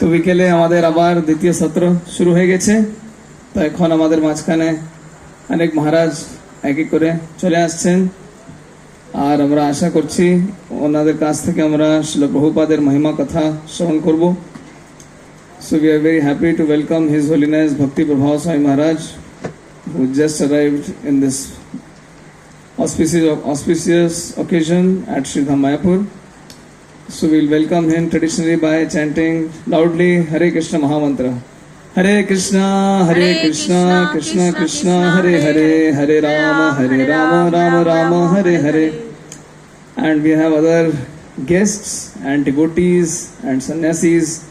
তো বিকেলে আমাদের আবার দ্বিতীয় সত্র শুরু হয়ে গেছে। তো এখন আমাদের মাঝখানে অনেক মহারাজ এক এক করে চলে আসছেন। আর আমরা আশা করছি ওনাদের কাছ থেকে আমরা শিল প্রভুপাদের মহিমা কথা শ্রবণ করব। So we are very happy to welcome his holiness Bhakti Prabhav Swami Maharaj who just arrived in this auspicious, auspicious occasion at Sri Dham Mayapur. So we'll welcome him traditionally by chanting loudly Hare Krishna Mahamantra. Hare Krishna, Hare Krishna, Krishna Krishna, Hare Hare, Hare Rama, Hare Rama, Rama Rama, Hare Hare. And we have other guests and devotees and sannyasis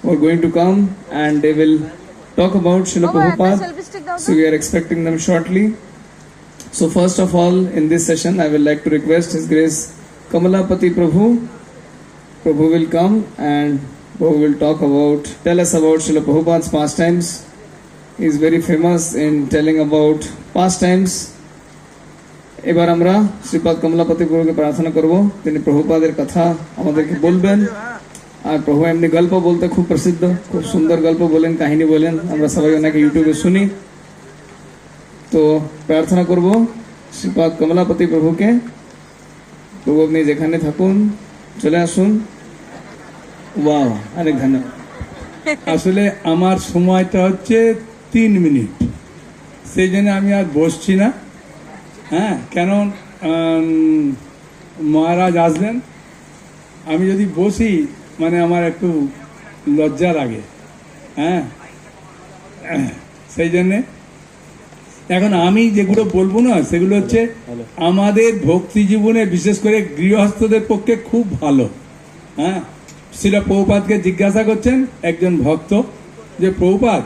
who are going to come and they will talk about Srila oh, Prabhupada. So we are expecting them shortly. So first of all, in this session, I would like to request His Grace Kamalapati Prabhu Prabhu will come and Prabhu will talk about, tell us about Srila Prabhupada's pastimes. He is very famous in telling about pastimes. এবার আমরা শ্রীপাদ কমলাপতি প্রভুকে প্রার্থনা করব তিনি প্রভুপাদের কথা আমাদেরকে বলবেন আর প্রভু এমনি গল্প বলতে খুব প্রসিদ্ধ খুব সুন্দর গল্প বলেন কাহিনী বলেন আমরা সবাই ওনাকে ইউটিউবে শুনি তো প্রার্থনা করব শ্রীপাদ কমলাপতি প্রভুকে প্রভু আপনি যেখানে থাকুন চলে আসুন অনেক ধন্যবাদ। আসলে আমার সময়টা হচ্ছে তিন মিনিট। সেই জন্য আমি আর বসছি না। হ্যাঁ কেন মহারাজ আসবেন? আমি যদি বসি মানে আমার একটু লজ্জা লাগে। হ্যাঁ সেই জন্যে। এখন আমি যেগুলো বলব না সেগুলো হচ্ছে আমাদের ভক্তি জীবনে বিশেষ করে গৃহস্থদের পক্ষে খুব ভালো। হ্যাঁ শিলা প্রভুপাতকে জিজ্ঞাসা করছেন একজন ভক্ত যে প্রভুপাত